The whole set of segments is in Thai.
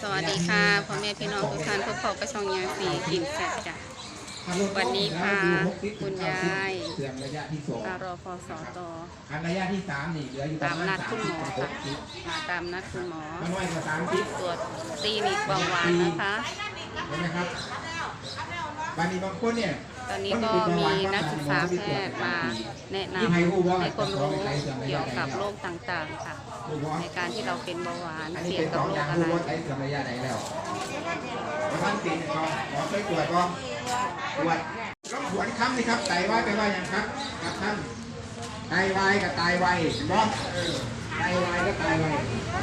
สวัสดีค่ะพ่อแม่พี่น้องทุกท่านพบกับช่องยาสีกินแซ่บจ้ะวันนี้พาคุณยายเสื่อมระยะที่สองมารอพอสอตออันระยะที่สามนี่เหลืออยู่ตามนัดคุณหมอค่ะมาตามนัดคุณหมอน้อยกว่าสามสิบตรวจตีนิกเบาหวานนะคะเห็นไหมครับบางทีบางคนเนี่ย ตอนนี้ก็มีนักศึกษาแพทย์มาแนะนำให้ความรู้เกี่ยวกับโรคต่างๆค่ะ ในการที่เราเป็นเบาหวานอันนี้เสี่ยงเป็นกัสบองโรอคย่างอะไรรู้ว่าไอ้เสื่อมระยะไหนแล้วท่านสีนึ่งกองขอไปตรวจกองตรวจต้องสวนคำนี่ครับไตวายไปว่าอย่างครับครับท่านไตวายกับไตวายบอสไตวายก็ไตวาย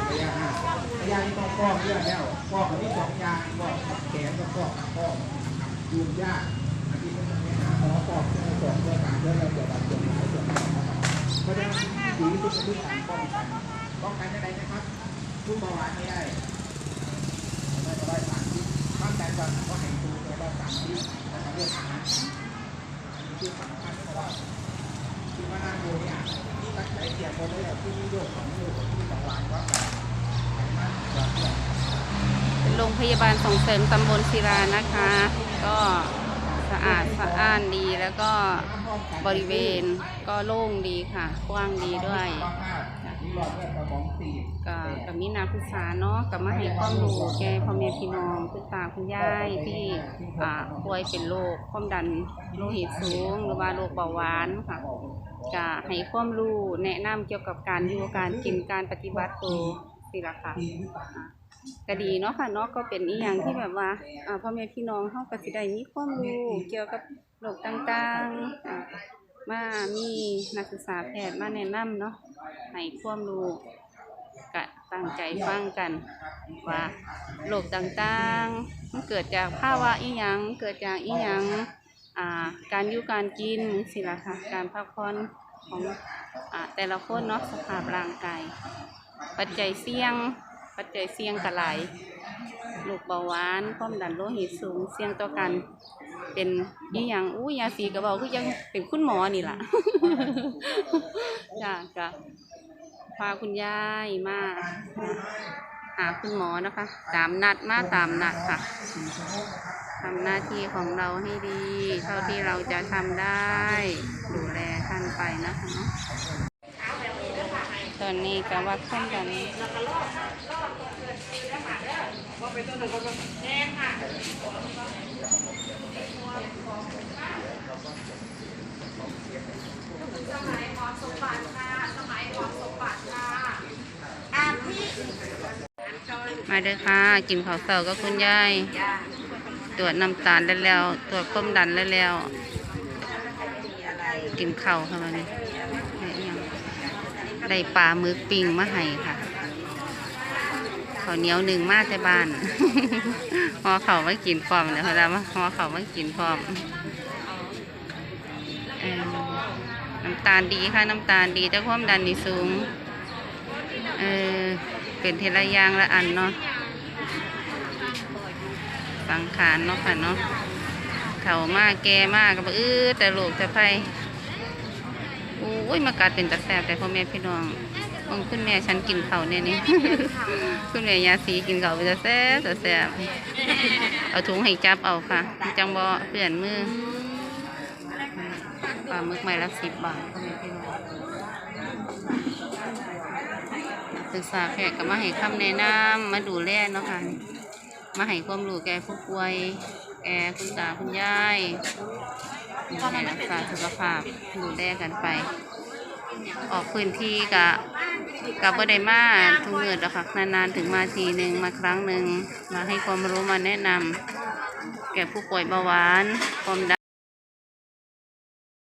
ระยะห้าระยะนี้ต้องฟอกเลือดแล้วฟอกกับที่สองยางฟอกกับแขนก็ฟอกกับฟอกยูมยากอันนี้ต้องไปหาหมอฟอกเพื่อ ฟอกเรเราจะดับส่วนหลายส่วนหนครับเพราะฉะนั้นดีที่สุดคือการป้องกันป้องกันยังไงนะครับผู้เบาหวานไม่ได้ไม่ได้สารพิษบ้านแต่ก่อนก็เห็นดูเลยว่าสารพิษนะครับเรื่องอาหารอันนี้คือสำคัญเพราะว่าที่ว่านั่งดูเนี่ยที่ตั้งใจเกี่ยวกับเรื่องที่มีโรคของโรคของที่ของหวานว่าแบบไขมันหวานเนี่ยเป็นโรงพยาบาลส่งเสริมตำบลศิลานะคะ ก็ะอาดสะอ้านดีแล้วก็บริเวณก็โล่งดีค่ะ กว้างดีด้วยก็กับมีนาพุษาเนาะกับมาให้ความรู้แกพ่อแม่พี่น้องคุณตาคุณยายที่อ่าป่วยเป็นโรคความดันโลหิตสูง หรือว่าโรคเบาหวานค่ะก็ให้ความรู้แนะนำเกี่ยวกับการอยู่การกินการปฏิบัติตัวสิละค่ะ ก็ดีเนาะค่ะเนาะก็เป็นอีหยังที่แบบว่าพ่อแม่พี่น้องเฮาก็สิได้มีความรู้เกี่ยวกับโรคต่างๆมามีนักศึกษาแพทย์มาแนะนำเนาะให้ความรู้กะตั้งใจฟังกันว่าโรคต่างๆมันเกิดจากภาวะอีหยังเกิดจากอีหยังอ่าการอยู่การกินสิละค่ะการพักผ่อนของอ่าแต่ละคนเนาะสภาพร่างกายปัจจัยเสี่ยง ปัจจัยเสี่ยงกระไหลายโรคเบาหวานความดันโลหิตสูงเสี่ยงต่อกัน เป็นอีหยังอู้ยาสีกระเบาคือยังเป็นคุณหมอนี่ล่ะ จ้าจ้าพาคุณยายมาหาคุณหมอนะคะตามนัดมาตามนัดค่ะทำหน้าที่ของเราให้ดี เท่าที่เราจะทำได้ ดูแลท่านไปนะคะ ตอนนี้ก็วัดความดันมาเด้อค่ะ กินข้าวเสาก็คุณยายตรวจน้ำตาลแล้วแล้ว ตรวจความดันแล้วแล้ว กินข้าวค่ะวันนี้ ได้ปลาหมึกปิ้งมาให้ค่ะข้าวเหนียวหนึ่งมาแต่บ้านห่อเขาวมากินพร้อมเดี๋ยวเรามาห่อเขาวมากินพร้อมน้ำตาลดีค่ะน้ำตาลดีแต่ความดันนี่สูงเออเป็นเทละยางละอันเนาะสังขารเนาะค่ะเนาะเฒ่ามากแก่มากก็บอื้อแต่ลูกแต่ไผ โอ้ยมากัดเป็นตะแสบแต่พ่อแม่พี่น้องมองคุณแม่ฉันกินเขาเนี่ยนี่ คุณแม่ยาสีกินเขาเป็นตะแสบตะแสบเอาถุงให้จับเอาค่ะ จังบ่เปลี่ยนมือปลาหมึกไม้ละสิบบาทพ่อแม่พี่น้องศึกษาแพทย์ก็มาให้คำแนะนำมาดูแลเนาะค่ะมาให้ความรู้แก่ผู้ป่วยแก่คุณตาคุณยาย ให้รักษาสุขภาพดูแลกันไป ออกพื้นที่กะกับบ่ได้มาทุกเมื่อดอกค่ะนานๆถึงมาทีหนึ่งมาครั้งหนึ่งมาให้ความรู้มาแนะนำแก่ผู้ป่วยเบาหวานความดัน